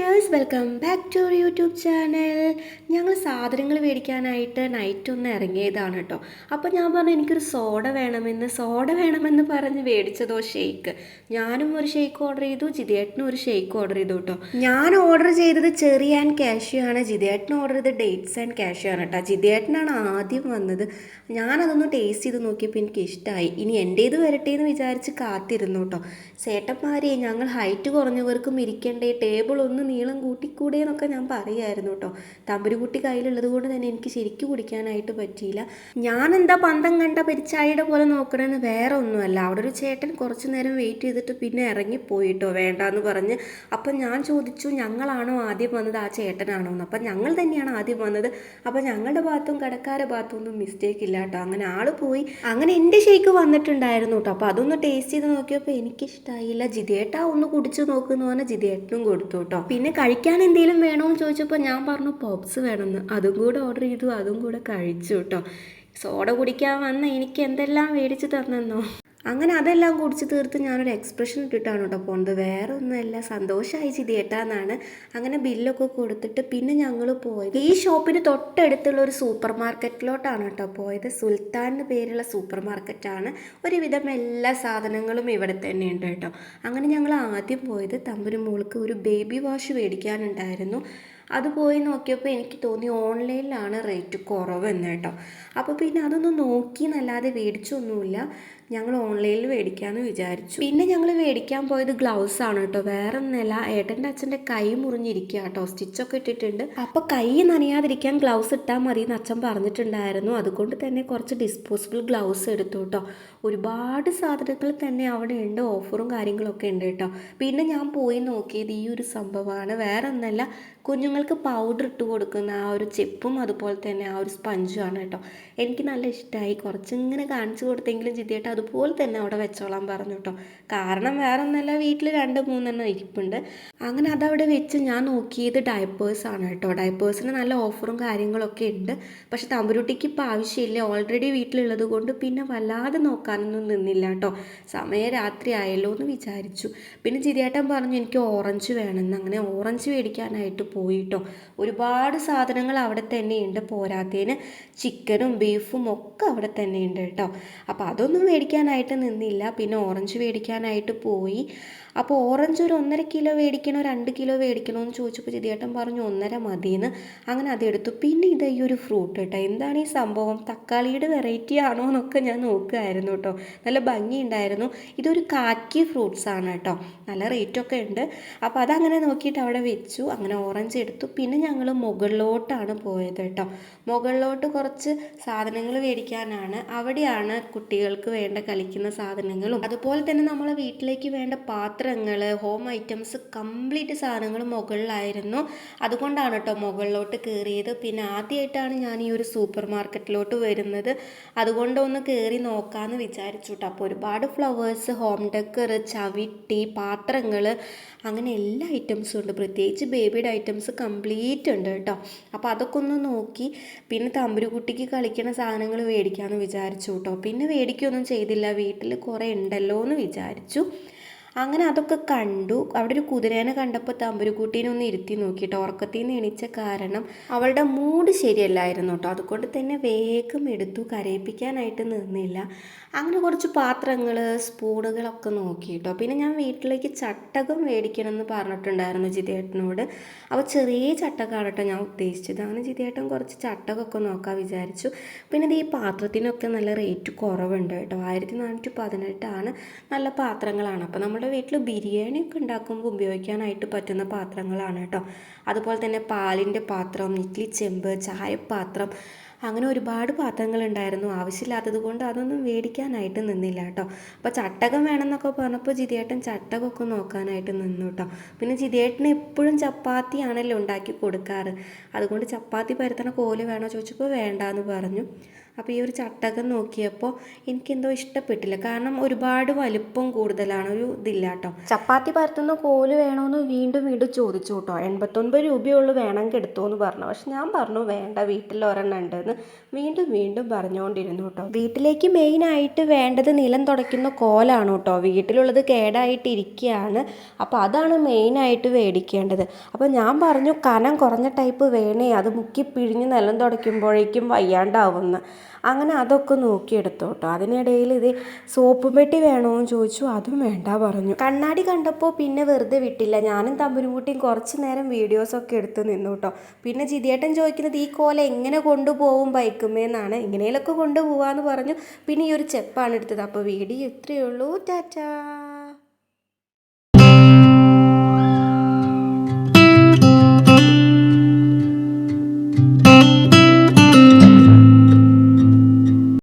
Dears welcome back to our YouTube channel ഞങ്ങൾ സാധനങ്ങൾ മേടിക്കാനായിട്ട് നൈറ്റ് ഒന്ന് ഇറങ്ങിയതാണ് കേട്ടോ. അപ്പോൾ ഞാൻ പറഞ്ഞു എനിക്കൊരു സോഡ വേണമെന്ന്. സോഡ വേണമെന്ന് പറഞ്ഞ് മേടിച്ചതോ ഷേക്ക് ഞാനും ഒരു ഷേക്ക് ഓർഡർ ചെയ്തു ജിതേട്ടനും ഒരു ഷേക്ക് ഓർഡർ ചെയ്തു കേട്ടോ. ഞാൻ ഓർഡർ ചെയ്തത് ചെറി ആൻഡ് കാഷ്യൂ ആണ്. ജിതേട്ടൻ ഓർഡർ ചെയ്തത് ഡേറ്റ്സ് ആൻഡ് കാഷ്യൂ ആണ് കേട്ടോ. ജിതേട്ടനാണ് ആദ്യം വന്നത്. ഞാനതൊന്ന് ടേസ്റ്റ് ചെയ്ത് നോക്കിയപ്പോൾ എനിക്ക് ഇഷ്ടമായി ഇനി എന്റേത് വരട്ടെ എന്ന് വിചാരിച്ച് കാത്തിരുന്നു കേട്ടോ. ചേട്ടന്മാരെ ഞങ്ങൾ ഹൈറ്റ് കുറഞ്ഞവർക്കും ഇരിക്കേണ്ടേ ടേബിൾ ഒന്ന് നീളം കൂട്ടിക്കൂടെ എന്നൊക്കെ ഞാൻ പറയുമായിരുന്നു കേട്ടോ. തമ്പുരുകുട്ടി കയ്യിലുള്ളത് കൊണ്ട് തന്നെ എനിക്ക് ശരിക്കും കുടിക്കാനായിട്ട് പറ്റിയില്ല. ഞാൻ എന്താ പന്തം കണ്ട പെരിച്ചാഴിയുടെ പോലെ നോക്കണമെന്ന് വേറെ ഒന്നുമല്ല അവിടെ ഒരു ചേട്ടൻ കുറച്ച് നേരം വെയിറ്റ് ചെയ്തിട്ട് പിന്നെ ഇറങ്ങിപ്പോയിട്ടോ വേണ്ടാന്ന് പറഞ്ഞ്. അപ്പം ഞാൻ ചോദിച്ചു ഞങ്ങളാണോ ആദ്യം വന്നത്? ആ ചേട്ടനാണോ? എന്ന്. അപ്പം ഞങ്ങൾ തന്നെയാണ് ആദ്യം വന്നത്. അപ്പം ഞങ്ങളുടെ ഭാഗത്തും കടക്കാരുടെ ഭാഗത്തും ഒന്നും മിസ്റ്റേക്ക് ഇല്ല കേട്ടോ. അങ്ങനെ ആൾ പോയി. അങ്ങനെ എന്റെ ഷേക്ക് വന്നിട്ടുണ്ടായിരുന്നു കേട്ടോ. അപ്പോൾ അതൊന്ന് ടേസ്റ്റ് ചെയ്ത് നോക്കിയപ്പോൾ എനിക്കിഷ്ടമായില്ല ജിതേട്ടാ ഒന്ന് കുടിച്ചു നോക്കുന്നു പറഞ്ഞാൽ ജിതേട്ടനും കൊടുത്തു കേട്ടോ. പിന്നെ കഴിക്കാൻ എന്തെങ്കിലും വേണോന്ന് ചോദിച്ചപ്പോൾ ഞാൻ പറഞ്ഞു പോപ്സ് വേണമെന്ന്. അതും കൂടെ ഓർഡർ ചെയ്തു അതും കൂടെ കഴിച്ചു കേട്ടോ. സോഡ കുടിക്കാൻ വന്ന എനിക്ക് എന്തെല്ലാം മേടിച്ച് തന്നെന്നോ? അങ്ങനെ അതെല്ലാം കുടിച്ച് തീർത്ത് ഞാനൊരു എക്സ്പ്രഷൻ ഇട്ടിട്ടാണ് കേട്ടോ പോണത് വേറെ ഒന്നുമല്ല സന്തോഷമായി ചിതിയേട്ടാന്നാണ് അങ്ങനെ ബില്ലൊക്കെ കൊടുത്തിട്ട് പിന്നെ ഞങ്ങൾ പോയത്. ഈ ഷോപ്പിന് തൊട്ടടുത്തുള്ള ഒരു സൂപ്പർ മാർക്കറ്റിലോട്ടാണ് കേട്ടോ പോയത്. സുൽത്താൻ പേരുള്ള സൂപ്പർ മാർക്കറ്റാണ് ഒരുവിധം എല്ലാ സാധനങ്ങളും ഇവിടെ തന്നെ ഉണ്ട് കേട്ടോ അങ്ങനെ ഞങ്ങൾ ആദ്യം പോയത് തമ്പുരു മോൾക്ക് ഒരു ബേബി വാഷ് മേടിക്കാനുണ്ടായിരുന്നു. അത് പോയി നോക്കിയപ്പോൾ എനിക്ക് തോന്നി ഓൺലൈനിലാണ് റേറ്റ് കുറവെന്ന് കേട്ടോ അപ്പോൾ പിന്നെ അതൊന്നും നോക്കി എന്നല്ലാതെ മേടിച്ചൊന്നുമില്ല. ഞങ്ങൾ ഓൺലൈനിൽ മേടിക്കാമെന്ന് വിചാരിച്ചു. പിന്നെ ഞങ്ങൾ മേടിക്കാൻ പോയത് ഗ്ലൗസ് ആണ് കേട്ടോ. വേറെ ഒന്നല്ല ഏട്ടന്റെ അച്ഛന്റെ കൈ മുറിഞ്ഞിരിക്കുക കേട്ടോ. സ്റ്റിച്ചൊക്കെ ഇട്ടിട്ടുണ്ട്. അപ്പോൾ കൈ നനയാതിരിക്കാൻ ഗ്ലൗസ് ഇട്ടാൽ മതി എന്ന് അച്ഛൻ പറഞ്ഞിട്ടുണ്ടായിരുന്നു. അതുകൊണ്ട് തന്നെ കുറച്ച് ഡിസ്പോസിബിൾ ഗ്ലൗസ് എടുത്തു കേട്ടോ. ഒരുപാട് സാധനങ്ങൾ തന്നെ അവിടെ ഉണ്ട്. ഓഫറും കാര്യങ്ങളൊക്കെ ഉണ്ട് കേട്ടോ. പിന്നെ ഞാൻ പോയി നോക്കിയത് ഈ ഒരു സംഭവമാണ്. വേറെ ഒന്നല്ല കുഞ്ഞുങ്ങൾക്ക് പൗഡർ ഇട്ട് കൊടുക്കുന്ന ആ ഒരു ചെപ്പും അതുപോലെ തന്നെ ആ ഒരു സ്പഞ്ചും ആണ് കേട്ടോ. എനിക്ക് നല്ല ഇഷ്ടമായി കുറച്ചിങ്ങനെ കാണിച്ചു കൊടുത്തെങ്കിലും ജിദ്ദിയായിട്ട് അതുപോലെ തന്നെ അവിടെ വെച്ചോളാൻ പറഞ്ഞു കേട്ടോ. കാരണം വേറെ ഒന്നല്ല വീട്ടിൽ രണ്ട് മൂന്നെണ്ണം ഇരിപ്പുണ്ട്. അങ്ങനെ അതവിടെ വെച്ച് ഞാൻ നോക്കിയത് ഡയപ്പേഴ്സ് ആണ് കേട്ടോ. ഡയപ്പേഴ്സിന് നല്ല ഓഫറും കാര്യങ്ങളൊക്കെ ഉണ്ട്. പക്ഷെ തമ്പുരുട്ടിക്ക് ഇപ്പോൾ ആവശ്യമില്ല. ഓൾറെഡി വീട്ടിലുള്ളത് കൊണ്ട് പിന്നെ വല്ലാതെ നോക്കാനൊന്നും നിന്നില്ല കേട്ടോ. സമയം രാത്രി ആയല്ലോ എന്ന് വിചാരിച്ചു. പിന്നെ ജിതിയേട്ടൻ പറഞ്ഞു എനിക്ക് ഓറഞ്ച് വേണമെന്ന് അങ്ങനെ ഓറഞ്ച് മേടിക്കാനായിട്ട് പോയിട്ടോ. ഒരുപാട് സാധനങ്ങൾ അവിടെ തന്നെയുണ്ട്. പോരാത്തതിന് ചിക്കനും ബീഫും ഒക്കെ അവിടെ തന്നെയുണ്ട് കേട്ടോ. അപ്പോൾ അതൊന്നും മേടിക്കാനായിട്ട് നിന്നില്ല. പിന്നെ ഓറഞ്ച് മേടിക്കാനായിട്ട് പോയി. അപ്പോൾ ഓറഞ്ച് ഒരു ഒന്നര കിലോ മേടിക്കണോ രണ്ട് കിലോ മേടിക്കണോ എന്ന് ചോദിച്ചപ്പോൾ ചിതിയേട്ടൻ പറഞ്ഞു ഒന്നര മതിയെന്ന്. അങ്ങനെ അതെടുത്തു പിന്നെ ഇത് ഈ ഒരു ഫ്രൂട്ട് കേട്ടോ. എന്താണ് ഈ സംഭവം? തക്കാളിയുടെ വെറൈറ്റി ആണോ എന്നൊക്കെ ഞാൻ നോക്കുമായിരുന്നു കേട്ടോ. നല്ല ഭംഗിയുണ്ടായിരുന്നു. ഇതൊരു കാക്കി ഫ്രൂട്ട്സ് ആണ് കേട്ടോ. നല്ല റേറ്റൊക്കെ ഉണ്ട്. അപ്പോൾ അതങ്ങനെ നോക്കിയിട്ട് അവിടെ വെച്ചു. അങ്ങനെ ഓറഞ്ച് എടുത്തു. പിന്നെ ഞങ്ങൾ മുകളിലോട്ടാണ് പോയത് കേട്ടോ. മുകളിലോട്ട് കുറച്ച് സാധനങ്ങൾ മേടിക്കാനാണ്. അവിടെയാണ് കുട്ടികൾക്ക് വേണ്ട കളിക്കുന്ന സാധനങ്ങളും. അതുപോലെ തന്നെ നമ്മളെ വീട്ടിലേക്ക് വേണ്ട പാത്രങ്ങൾ ഹോം ഐറ്റംസ് കംപ്ലീറ്റ് സാധനങ്ങൾ മുകളിലായിരുന്നു. അതുകൊണ്ടാണ് കേട്ടോ മുകളിലോട്ട് കയറിയത് പിന്നെ ആദ്യമായിട്ടാണ് ഞാൻ ഈ ഒരു സൂപ്പർ മാർക്കറ്റിലോട്ട് വരുന്നത്. അതുകൊണ്ട് ഒന്ന് കയറി നോക്കാമെന്ന് വിചാരിച്ചു കേട്ടോ അപ്പോൾ ഒരുപാട് ഫ്ലവേഴ്സ് ഹോം ഡെക്കർ ചവിട്ടി പാത്രങ്ങൾ അങ്ങനെ എല്ലാ ഐറ്റംസും ഉണ്ട്. പ്രത്യേകിച്ച് ബേബിയുടെ ഐറ്റംസ് കംപ്ലീറ്റ് ഉണ്ട് കേട്ടോ അപ്പോൾ അതൊക്കെ ഒന്ന് നോക്കി. പിന്നെ തമ്പുരുകുട്ടിക്ക് കളിക്കുന്ന സാധനങ്ങൾ മേടിക്കാമെന്ന് വിചാരിച്ചു കേട്ടോ പിന്നെ മേടിക്കുകയൊന്നും ചെയ്തില്ല. വീട്ടിൽ കുറേ ഉണ്ടല്ലോ എന്ന് വിചാരിച്ചു. അങ്ങനെ അതൊക്കെ കണ്ടു. അവിടെ ഒരു കുതിരേനെ കണ്ടപ്പോൾ തമ്പുരുക്കുട്ടീനെ ഒന്ന് ഇരുത്തി നോക്കിയിട്ട് ഉറക്കത്തിൽ നിന്ന് എണീച്ച കാരണം അവളുടെ മൂഡ് ശരിയല്ലായിരുന്നു കേട്ടോ അതുകൊണ്ട് തന്നെ വേഗം എടുത്തു. കരയിപ്പിക്കാനായിട്ട് നിന്നില്ല. അങ്ങനെ കുറച്ച് പാത്രങ്ങൾ സ്പൂണുകളൊക്കെ നോക്കി കേട്ടോ പിന്നെ ഞാൻ വീട്ടിലേക്ക് ചട്ടകം മേടിക്കണം എന്ന് പറഞ്ഞിട്ടുണ്ടായിരുന്നു ജിതേട്ടനോട്. അപ്പോൾ ചെറിയ ചട്ടകമാണ് കേട്ടോ ഞാൻ ഉദ്ദേശിച്ചത്. അങ്ങനെ ജിതേട്ടൻ കുറച്ച് ചട്ടകമൊക്കെ നോക്കാൻ വിചാരിച്ചു. പിന്നെ ഇത് ഈ പാത്രത്തിനൊക്കെ നല്ല റേറ്റ് കുറവുണ്ട് കേട്ടോ. ആയിരത്തി നാനൂറ്റി പതിനെട്ടാണ്. നല്ല പാത്രങ്ങളാണ്. അപ്പോൾ നമ്മുടെ വീട്ടിൽ ബിരിയാണിയൊക്കെ ഉണ്ടാക്കുമ്പോൾ ഉപയോഗിക്കാനായിട്ട് പറ്റുന്ന പാത്രങ്ങളാണ് കേട്ടോ. അതുപോലെ തന്നെ പാലിന്റെ പാത്രം ഇഡ്ലി ചെമ്പ് ചായപ്പാത്രം അങ്ങനെ ഒരുപാട് പാത്രങ്ങളുണ്ടായിരുന്നു ആവശ്യമില്ലാത്തത് കൊണ്ട് അതൊന്നും മേടിക്കാനായിട്ട് നിന്നില്ല കേട്ടോ. അപ്പോൾ ചട്ടകം വേണമെന്നൊക്കെ പറഞ്ഞപ്പോൾ ജിതിയേട്ടൻ ചട്ടകമൊക്കെ നോക്കാനായിട്ട് നിന്നു കേട്ടോ. പിന്നെ ജിതിയേട്ടന് എപ്പോഴും ചപ്പാത്തിയാണല്ലോ ഉണ്ടാക്കി കൊടുക്കാറ്. അതുകൊണ്ട് ചപ്പാത്തി പരത്തണ കോൽ വേണോ ചോദിച്ചപ്പോൾ വേണ്ട എന്ന് പറഞ്ഞു. അപ്പോൾ ഈ ഒരു ചട്ടകം നോക്കിയപ്പോൾ എനിക്കെന്തോ ഇഷ്ടപ്പെട്ടില്ല. കാരണം ഒരുപാട് വലുപ്പം കൂടുതലാണ്. ഒരു ഇതില്ല കേട്ടോ. ചപ്പാത്തി പരത്തുന്ന കോൽ വേണമെന്ന് വീണ്ടും വീണ്ടും ചോദിച്ചു കേട്ടോ എൺപത്തൊൻപത് രൂപയുള്ളൂ വേണമെങ്കിൽ എടുത്തോ എന്ന് പറഞ്ഞു. പക്ഷെ ഞാൻ പറഞ്ഞു വേണ്ട വീട്ടിൽ ഒരെണ്ണം ഉണ്ടെന്ന്. വീണ്ടും വീണ്ടും പറഞ്ഞുകൊണ്ടിരുന്നു കേട്ടോ വീട്ടിലേക്ക് മെയിനായിട്ട് വേണ്ടത് നിലം തുടയ്ക്കുന്ന കോലാണ് കേട്ടോ വീട്ടിലുള്ളത് കേടായിട്ടിരിക്കുകയാണ് അപ്പോൾ അതാണ് മെയിനായിട്ട് മേടിക്കേണ്ടത് അപ്പോൾ ഞാൻ പറഞ്ഞു കനം കുറഞ്ഞ ടൈപ്പ് വേണേ. അത് മുക്കി പിഴിഞ്ഞ് നിലം തുടയ്ക്കുമ്പോഴേക്കും വയ്യാണ്ടാവുമെന്ന് അങ്ങനെ അതൊക്കെ നോക്കിയെടുത്തു കേട്ടോ അതിനിടയിൽ ഇത് സോപ്പ് പെട്ടി വേണമെന്ന് ചോദിച്ചു. അതും വേണ്ട പറഞ്ഞു. കണ്ണാടി കണ്ടപ്പോൾ പിന്നെ വെറുതെ വിട്ടില്ല. ഞാനും തമ്പുരുമുട്ടിയും കുറച്ച് നേരം വീഡിയോസൊക്കെ എടുത്ത് നിന്നു കേട്ടോ പിന്നെ ജിതിയേട്ടൻ ചോദിക്കുന്നത് ഈ കോല എങ്ങനെ കൊണ്ടുപോകും ബൈക്കുമേന്നാണ് ഇങ്ങനെയൊക്കെ കൊണ്ടുപോകാമെന്ന് പറഞ്ഞു. പിന്നെ ഈ ഒരു ചെപ്പാണ് എടുത്തത്. അപ്പോൾ വീഡിയോ ഇത്രയേ ഉള്ളൂ. ടാറ്റാ.